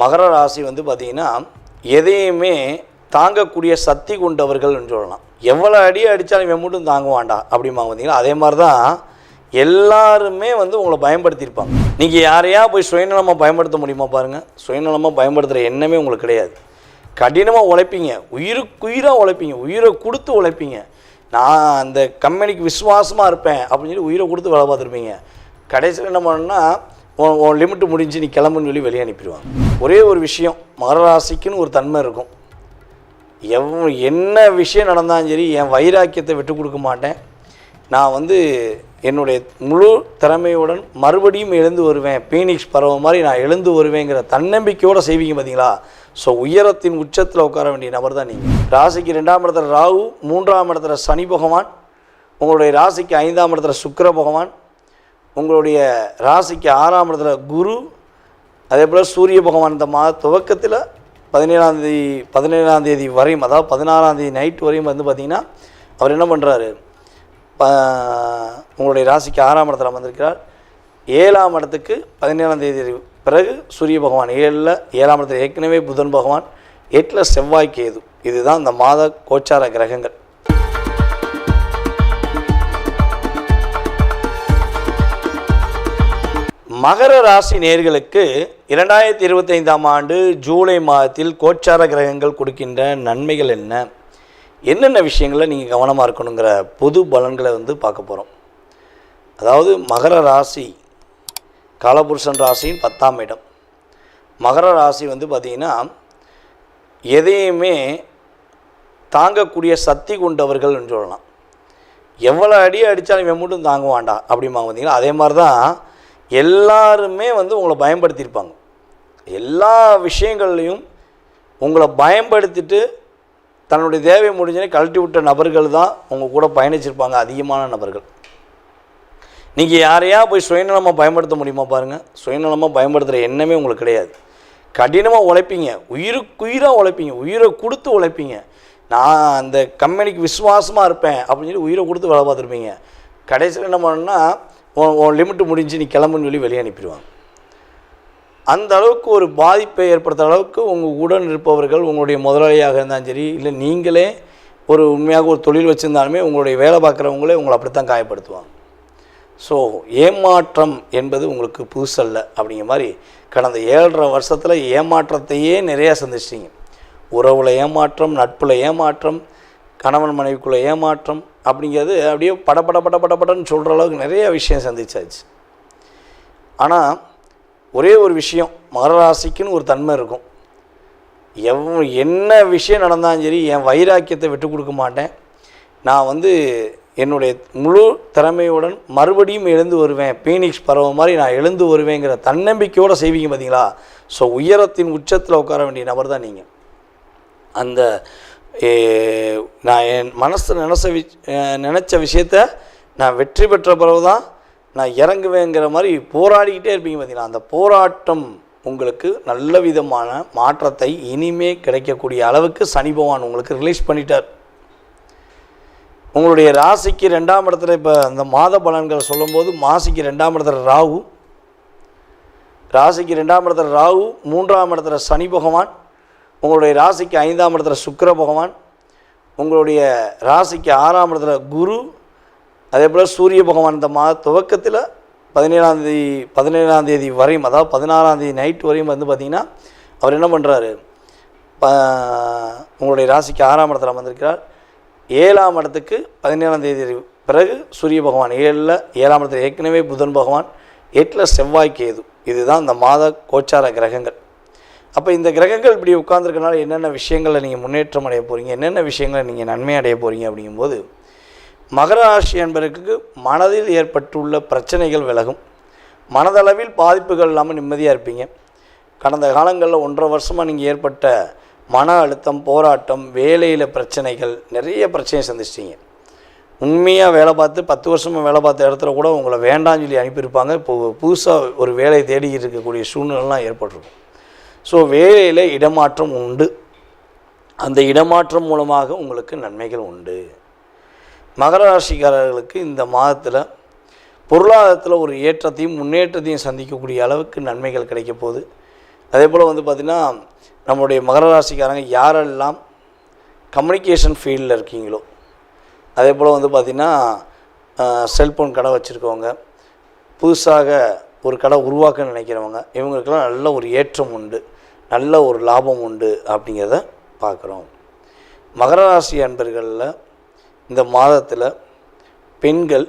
மகர ராசி வந்து பார்த்திங்கன்னா எதையுமே தாங்கக்கூடிய சக்தி கொண்டவர்கள்னு சொல்லலாம். எவ்வளோ அடி அடித்தாலும் இவன் மட்டும் வேண்டாம் அப்படிம்பாங்க பார்த்தீங்கன்னா அதே மாதிரி தான் எல்லாருமே வந்து உங்களை பயன்படுத்தியிருப்பாங்க. நீங்கள் யாரையா போய் சுயநலமாக பயன்படுத்த முடியுமா பாருங்கள் சுயநலமாக பயன்படுத்துகிற எண்ணமே உங்களுக்கு கிடையாது. கடினமாக உழைப்பீங்க. உயிருக்குயிராக உழைப்பீங்க. உயிரை கொடுத்து உழைப்பீங்க. நான் அந்த கம்பெனிக்கு விசுவாசமாக இருப்பேன் அப்படின்னு சொல்லி உயிரை கொடுத்து வேலை பார்த்துருப்பீங்க. கடைசியில் என்ன பண்ணணும்னா உன் உன் லிமிட்டு முடிஞ்சு நீ கிளம்புன்னு சொல்லி வெளியே அனுப்பிடுவாங்க. ஒரே ஒரு விஷயம் மகராசிக்குன்னு ஒரு தன்மை இருக்கும். எவ் என்ன விஷயம் நடந்தாலும் சரி என் வைராக்கியத்தை விட்டு கொடுக்க மாட்டேன். நான் வந்து என்னுடைய முழு திறமையுடன் மறுபடியும் எழுந்து வருவேன். பீனிக்ஸ் பறவை மாதிரி நான் எழுந்து வருவேங்கிற தன்னம்பிக்கையோடு செய்வீங்க பார்த்தீங்களா ஸோ உயரத்தின் உச்சத்தில் உட்கார வேண்டிய நபர் தான் நீங்கள் ராசிக்கு ரெண்டாம் இடத்துல ராகு மூன்றாம் இடத்துல சனி பகவான் உங்களுடைய ராசிக்கு ஐந்தாம் இடத்துல சுக்கர பகவான் உங்களுடைய ராசிக்கு ஆறாம் இடத்துல குரு அதே போல் சூரிய பகவான் இந்த மாத துவக்கத்தில் பதினேழாந்தேதி பதினேழாந்தேதி வரையும் அதாவது பதினாறாம் தேதி நைட் வரையும் வந்து பார்த்திங்கன்னா அவர் என்ன பண்ணுறாரு ப உங்களுடைய ராசிக்கு ஆறாம் இடத்துல வந்திருக்கிறார் ஏழாம் இடத்துக்கு பதினேழாம் தேதி பிறகு சூரிய பகவான் ஏழில் ஏழாம் இடத்துல ஏற்கனவே புதன் பகவான் எட்டில் செவ்வாய் கேது. இதுதான் இந்த மாத கோச்சார கிரகங்கள். மகர ராசி நேர்களுக்கு இரண்டாயிரத்தி இருபத்தைந்தாம் ஆண்டு ஜூலை மாதத்தில் கோச்சார கிரகங்கள் கொடுக்கின்ற நன்மைகள் என்ன? என்னென்ன விஷயங்களை நீங்கள் கவனமாக இருக்கணுங்கிற பொது பலன்களை வந்து பார்க்க போகிறோம் அதாவது மகர ராசி காலபுருஷன் ராசியின் பத்தாம் இடம். மகர ராசி வந்து பார்த்திங்கன்னா எதையுமே தாங்கக்கூடிய சக்தி கொண்டவர்கள்னு சொல்லலாம். எவ்வளோ அடி அடித்தாலும் இவன் மட்டும் வேண்டாம் அப்படிமா பார்த்தீங்களா அதே மாதிரி தான் எல்லாருமே வந்து உங்களை பயன்படுத்தியிருப்பாங்க. எல்லா விஷயங்கள்லையும் உங்களை பயன்படுத்திட்டு தன்னுடைய தேவை முடிஞ்சனே கழட்டி விட்ட நபர்கள் தான் உங்கள் கூட பயணிச்சிருப்பாங்க அதிகமான நபர்கள். நீங்கள் யாரையா போய் சுயநலமாக பயன்படுத்த முடியுமா பாருங்கள் சுயநலமாக பயன்படுத்துகிற எண்ணமே உங்களுக்கு கிடையாது. கடினமாக உழைப்பீங்க. உயிருக்குயிராக உழைப்பீங்க. உயிரை கொடுத்து உழைப்பீங்க. நான் அந்த கம்பெனிக்கு விசுவாசமாக இருப்பேன் அப்படின்னு சொல்லி உயிரை கொடுத்து வேலை பார்த்துருப்பீங்க. கடைசியில் என்ன பண்ணணும்னா உன் உன் லிமிட்டு முடிஞ்சு நீ கிளம்புன்னு சொல்லி வெளியே அனுப்பிடுவாங்க. அந்த அளவுக்கு ஒரு பாதிப்பை ஏற்படுத்துகிற அளவுக்கு உங்கள் உடன் இருப்பவர்கள் உங்களுடைய முதலாளியாக இருந்தாலும் சரி இல்லை நீங்களே ஒரு உண்மையாக ஒரு தொழில் வச்சுருந்தாலுமே உங்களுடைய வேலை பார்க்குறவங்களே உங்களை அப்படித்தான் காயப்படுத்துவாங்க. ஸோ ஏமாற்றம் என்பது உங்களுக்கு புதுசல்ல அப்படிங்கிற மாதிரி கடந்த ஏழரை வருஷத்தில் ஏமாற்றத்தையே நிறையா சந்திச்சிட்டிங்க. உறவில் ஏமாற்றம் நட்பில் ஏமாற்றம் கணவன் மனைவிக்குள்ளே ஏமாற்றம் அப்படிங்கிறது அப்படியே படபட பட படப்படன்னு சொல்கிற அளவுக்கு நிறைய விஷயம் சந்திச்சாச்சு. ஆனால் ஒரே ஒரு விஷயம் மகராசிக்குன்னு ஒரு தன்மை இருக்கும். எவ் என்ன விஷயம் நடந்தாலும் சரி என் வைராக்கியத்தை விட்டு கொடுக்க மாட்டேன். நான் வந்து என்னுடைய முழு திறமையுடன் மறுபடியும் எழுந்து வருவேன். பீனிக்ஸ் பறவை மாதிரி நான் எழுந்து வருவேங்கிற தன்னம்பிக்கையோடு செய்வீங்க பார்த்தீங்களா ஸோ உயரத்தின் உச்சத்தில் உட்கார வேண்டிய நபர் தான் நீங்கள் அந்த நான் என் மனசு நினச்ச வி நினச்ச விஷயத்த நான் வெற்றி பெற்ற பிறகு தான் நான் இறங்குவேங்கிற மாதிரி போராடிக்கிட்டே இருப்பீங்க பார்த்தீங்கன்னா அந்த போராட்டம் உங்களுக்கு நல்ல விதமான மாற்றத்தை இனிமே கிடைக்கக்கூடிய அளவுக்கு சனி பகவான் உங்களுக்கு ரிலீஸ் பண்ணிட்டார். உங்களுடைய ராசிக்கு ரெண்டாம் இடத்துல இப்போ அந்த மாத பலன்கள் சொல்லும்போது மாசிக்கு ரெண்டாம் இடத்துல ராகு. ராசிக்கு ரெண்டாம் இடத்துல ராகு மூன்றாம் இடத்துல சனி பகவான். உங்களுடைய ராசிக்கு ஐந்தாம் இடத்துல சுக்கிர பகவான் உங்களுடைய ராசிக்கு ஆறாம் இடத்துல குரு அதே போல் சூரிய பகவான் இந்த மாத துவக்கத்தில் பதினேழாம் தேதி பதினேழாம் தேதி வரையும் அதாவது பதினாறாம் தேதி நைட் வரையும் வந்து பார்த்திங்கன்னா அவர் என்ன பண்ணுறாரு ப உங்களுடைய ராசிக்கு ஆறாம் இடத்துல வந்திருக்கிறார் ஏழாம் இடத்துக்கு பதினேழாம் தேதி பிறகு சூரிய பகவான் ஏழில் ஏழாம் இடத்துல ஏற்கனவே புதன் பகவான் எட்டில் செவ்வாய் கேது. இதுதான் இந்த மாத கோச்சார கிரகங்கள். அப்போ இந்த கிரகங்கள் இப்படி உட்கார்ந்துருக்கனால என்னென்ன விஷயங்களை நீங்கள் முன்னேற்றம் அடைய போகிறீங்க என்னென்ன விஷயங்களை நீங்கள் நன்மை அடைய போகிறீங்க அப்படிங்கும்போது மகர ராசி என்பதற்கு மனதில் ஏற்பட்டுள்ள பிரச்சனைகள் விலகும். மனதளவில் பாதிப்புகள் இல்லாமல் நிம்மதியாக இருப்பீங்க. கடந்த காலங்களில் ஒன்றரை வருஷமாக நீங்கள் ஏற்பட்ட மன அழுத்தம் போராட்டம் வேலையில் பிரச்சனைகள் நிறைய பிரச்சனையை சந்திச்சிட்டீங்க. உண்மையாக வேலை பார்த்து பத்து வருஷமாக வேலை பார்த்த இடத்துல கூட உங்களை வேண்டாம்னு சொல்லி அனுப்பியிருப்பாங்க. இப்போ புதுசாக ஒரு வேலையை தேடி இருக்கக்கூடிய சூழ்நிலைலாம் ஏற்பட்டிருக்கும். ஸோ வேலையில் இடமாற்றம் உண்டு. அந்த இடமாற்றம் மூலமாக உங்களுக்கு நன்மைகள் உண்டு. மகர ராசிக்காரர்களுக்கு இந்த மாதத்தில் பொருளாதாரத்தில் ஒரு ஏற்றத்தையும் முன்னேற்றத்தையும் சந்திக்கக்கூடிய அளவுக்கு நன்மைகள் கிடைக்க போகுது. அதே போல் வந்து பார்த்திங்கன்னா நம்மளுடைய மகர ராசிக்காரங்க யாரெல்லாம் கம்யூனிகேஷன் ஃபீல்டில் இருக்கீங்களோ அதே போல் வந்து பார்த்திங்கன்னா செல்ஃபோன் கடை வச்சுருக்கவங்க புதுசாக ஒரு கடை உருவாக்க நினைக்கிறவங்க இவங்களுக்கெல்லாம் நல்ல ஒரு ஏற்றம் உண்டு. நல்ல ஒரு லாபம் உண்டு அப்படிங்கிறத பார்க்குறோம். மகர ராசி அன்பர்களில் இந்த மாதத்தில் பெண்கள்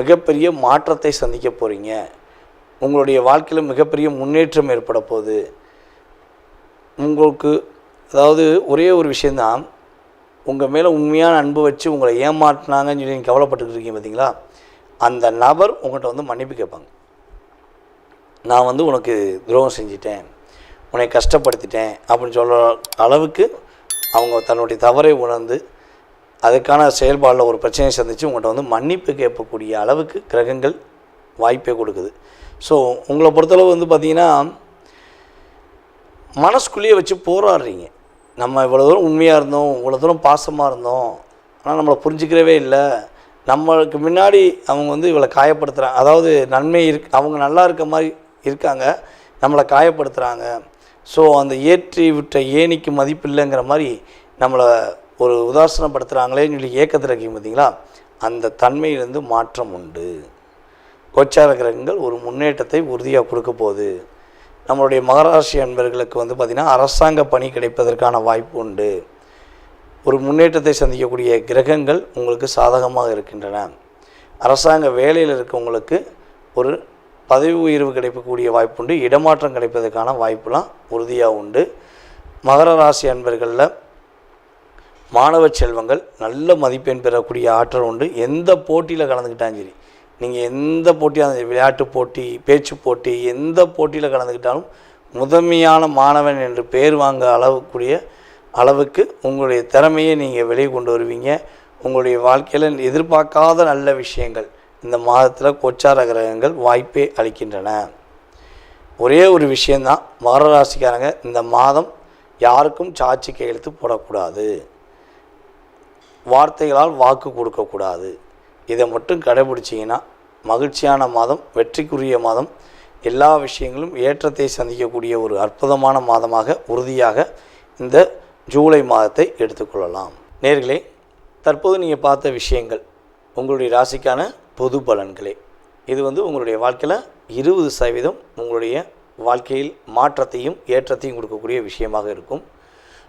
மிகப்பெரிய மாற்றத்தை சந்திக்க போகிறீங்க உங்களுடைய வாழ்க்கையில் மிகப்பெரிய முன்னேற்றம் ஏற்பட போகுது. உங்களுக்கு அதாவது ஒரே ஒரு விஷயந்தான் உங்கள் மேலே உண்மையான அன்பு வச்சு உங்களை ஏமாற்றினாங்கன்னு சொல்லி நீங்கள் கவலைப்பட்டுக்கிட்டு இருக்கீங்க பார்த்தீங்களா அந்த நபர் உங்கள்கிட்ட வந்து மன்னிப்பு கேட்பாங்க. நான் வந்து உனக்கு துரோகம் செஞ்சிட்டேன். உன்னை கஷ்டப்படுத்திட்டேன் அப்படின்னு சொல்கிற அளவுக்கு அவங்க தன்னுடைய தவறை உணர்ந்து அதுக்கான செயல்பாடில் ஒரு பிரச்சனையை சந்தித்து உங்கள்கிட்ட வந்து மன்னிப்பு கேட்கக்கூடிய அளவுக்கு கிரகங்கள் வாய்ப்பே கொடுக்குது. ஸோ உங்களை பொறுத்தளவு வந்து பார்த்திங்கன்னா மனசுக்குள்ளேயே வச்சு போராடுறீங்க. நம்ம இவ்வளோ தூரம் உண்மையாக இருந்தோம் இவ்வளோ தூரம் பாசமாக இருந்தோம் ஆனால் நம்மளை புரிஞ்சுக்கிறவே இல்லை. நம்மளுக்கு முன்னாடி அவங்க வந்து இவளை காயப்படுத்துகிறாங்க அதாவது நன்மை இருக் அவங்க நல்லா இருக்க மாதிரி இருக்காங்க நம்மளை காயப்படுத்துகிறாங்க ஸோ அந்த ஏற்றி விட்ட ஏணிக்கு மதிப்பு இல்லைங்கிற மாதிரி நம்மளை ஒரு உதாசனப்படுத்துகிறாங்களேன்னு சொல்லி ஏக்கத்தில் இருக்கீங்க பார்த்தீங்களா? அந்த தன்மையிலிருந்து மாற்றம் உண்டு. கோச்சார கிரகங்கள் ஒரு முன்னேற்றத்தை உறுதியாக கொடுக்க போகுது. நம்மளுடைய மகராசி அன்பர்களுக்கு வந்து பார்த்திங்கன்னா அரசாங்க பணி கிடைப்பதற்கான வாய்ப்பு உண்டு. ஒரு முன்னேற்றத்தை சந்திக்கக்கூடிய கிரகங்கள் உங்களுக்கு சாதகமாக இருக்கின்றன. அரசாங்க வேலையில் இருக்கவங்களுக்கு ஒரு பதவி உயர்வு கிடைக்கக்கூடிய வாய்ப்பு உண்டு இடமாற்றம் கிடைப்பதற்கான வாய்ப்புலாம் உறுதியாக உண்டு. மகர ராசி அன்பர்களில் மாணவ செல்வங்கள் நல்ல மதிப்பெண் பெறக்கூடிய ஆற்றல் உண்டு. எந்த போட்டியில் கலந்துக்கிட்டாலும் சரி நீங்கள் எந்த போட்டியாக விளையாட்டு போட்டி பேச்சு போட்டி எந்த போட்டியில் கலந்துக்கிட்டாலும் முதன்மையான மாணவன் என்று பேர் வாங்க அளவுக்குரிய அளவுக்கு உங்களுடைய திறமையை நீங்கள் வெளியே கொண்டு வருவீங்க. உங்களுடைய வாழ்க்கையில் எதிர்பார்க்காத நல்ல விஷயங்கள் இந்த மாதத்தில் கோச்சார கிரகங்கள் வாய்ப்பே அளிக்கின்றன. ஒரே ஒரு விஷயந்தான் மகர ராசிக்காரங்க இந்த மாதம் யாருக்கும் சாட்சி கையெழுத்து போடக்கூடாது. வார்த்தைகளால் வாக்கு கொடுக்கக்கூடாது. இதை மட்டும் கடைபிடிச்சிங்கன்னா மகிழ்ச்சியான மாதம் வெற்றிக்குரிய மாதம் எல்லா விஷயங்களும் ஏற்றத்தை சந்திக்கக்கூடிய ஒரு அற்புதமான மாதமாக உறுதியாக இந்த ஜூலை மாதத்தை எடுத்துக்கொள்ளலாம். நேர்களே தற்போது நீங்கள் பார்த்த விஷயங்கள் உங்களுடைய ராசிக்கான பொது பலன்களே. இது வந்து உங்களுடைய வாழ்க்கையில் இருபது சதவீதம் உங்களுடைய வாழ்க்கையில் மாற்றத்தையும் ஏற்றத்தையும் கொடுக்கக்கூடிய விஷயமாக இருக்கும்.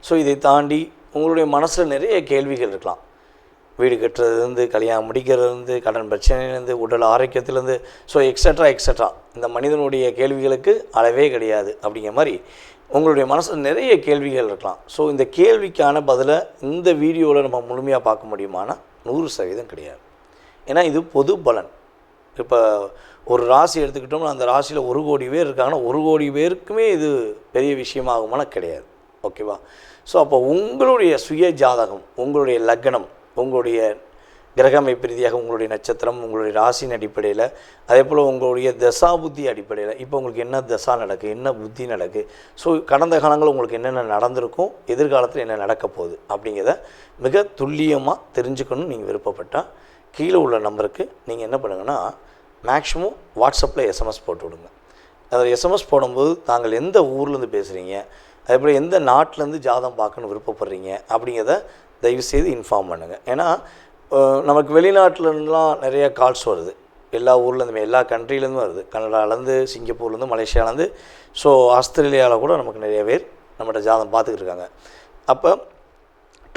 ஸோ இதை தாண்டி உங்களுடைய மனசில் நிறைய கேள்விகள் இருக்கலாம். வீடு கட்டுறதுலேருந்து கல்யாணம் முடிக்கிறதுலேருந்து கடன் பிரச்சனையிலேருந்து உடல் ஆரோக்கியத்திலேருந்து ஸோ எக்ஸட்ரா எக்ஸட்ரா இந்த மனிதனுடைய கேள்விகளுக்கு அளவே கிடையாது அப்படிங்கிற மாதிரி உங்களுடைய மனசில் நிறைய கேள்விகள் இருக்கலாம். ஸோ இந்த கேள்விக்கான பதிலை இந்த வீடியோவில் நம்ம முழுமையாக பார்க்க முடியுமானா நூறு சதவீதம் கிடையாது. ஏன்னா இது பொது பலன். இப்போ ஒரு ராசி எடுத்துக்கிட்டோம்னா அந்த ராசியில் ஒரு கோடி பேர் இருக்காங்கன்னா ஒரு கோடி பேருக்குமே இது பெரிய விஷயமாகுமானா கிடையாது. ஓகேவா? ஸோ அப்போ உங்களுடைய சுய ஜாதகம் உங்களுடைய லக்னம் உங்களுடைய கிரகமைப்பு ரீதியாக உங்களுடைய நட்சத்திரம் உங்களுடைய ராசியின் அடிப்படையில் அதே போல் உங்களுடைய தசா புத்தி அடிப்படையில் இப்போ உங்களுக்கு என்ன தசா நடக்கு என்ன புத்தி நடக்கு ஸோ கடந்த காலங்களில் உங்களுக்கு என்னென்ன நடந்திருக்கும் எதிர்காலத்தில் என்ன நடக்க போகுது அப்படிங்கிறத மிக துல்லியமாக தெரிஞ்சுக்கணும்னு நீங்கள் விருப்பப்பட்டால் கீழே உள்ள நம்பருக்கு நீங்கள் என்ன பண்ணுங்கன்னா மேக்ஸிமம் வாட்ஸ்அப்பில் எஸ்எம்எஸ் போட்டு விடுங்க. அதில் எஸ்எம்எஸ் போடும்போது தாங்கள் எந்த ஊர்லேருந்து பேசுகிறீங்க அதே போல் எந்த நாட்டிலேருந்து ஜாதகம் பார்க்கணுன்னு விருப்பப்படுறீங்க அப்படிங்கிறத தயவுசெய்து இன்ஃபார்ம் பண்ணுங்கள் ஏன்னா நமக்கு வெளிநாட்டிலருந்துலாம் நிறைய கால்ஸ் வருது. எல்லா ஊர்லேருந்துமே எல்லா கண்ட்ரிலேருந்து வருது. கனடாலேருந்து சிங்கப்பூர்லேருந்து மலேசியாலேருந்து. ஸோ ஆஸ்திரேலியாவில் கூட நமக்கு நிறைய பேர் நம்மகிட்ட ஜாதகம் பார்த்துக்கிட்டு இருக்காங்க. அப்போ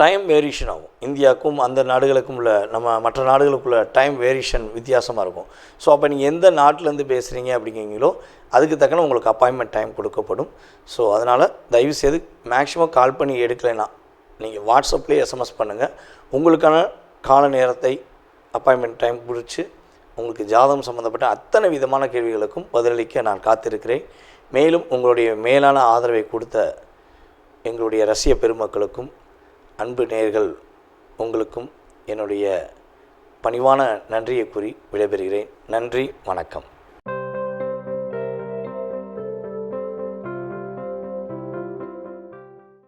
டைம் வேரியேஷன் ஆகும். இந்தியாவுக்கும் அந்த நாடுகளுக்கும் உள்ள நம்ம மற்ற நாடுகளுக்குள்ள டைம் வேரியேஷன் வித்தியாசமாக இருக்கும். ஸோ அப்போ நீங்கள் எந்த நாட்டிலேருந்து பேசுகிறீங்க அப்படிங்கிறீங்களோ அதுக்கு தக்கன உங்களுக்கு அப்பாயின்மெண்ட் டைம் கொடுக்கப்படும். ஸோ அதனால் தயவுசெய்து மேக்ஸிமம் கால் பண்ணி எடுக்கலைன்னா நீங்கள் வாட்ஸ்அப்லேயே எஸ்எம்எஸ் பண்ணுங்கள் உங்களுக்கான கால நேரத்தை அப்பாயின்மெண்ட் டைம் பிடிச்சி உங்களுக்கு ஜாதகம் சம்மந்தப்பட்ட அத்தனை விதமான கேள்விகளுக்கும் பதிலளிக்க நான் காத்திருக்கிறேன். மேலும் உங்களுடைய மேலான ஆதரவை கொடுத்த எங்களுடைய ரசிய பெருமக்களுக்கும் அன்பு நேர்கள் உங்களுக்கும் என்னுடைய பணிவான நன்றியை கூறி விடைபெறுகிறேன். நன்றி வணக்கம்.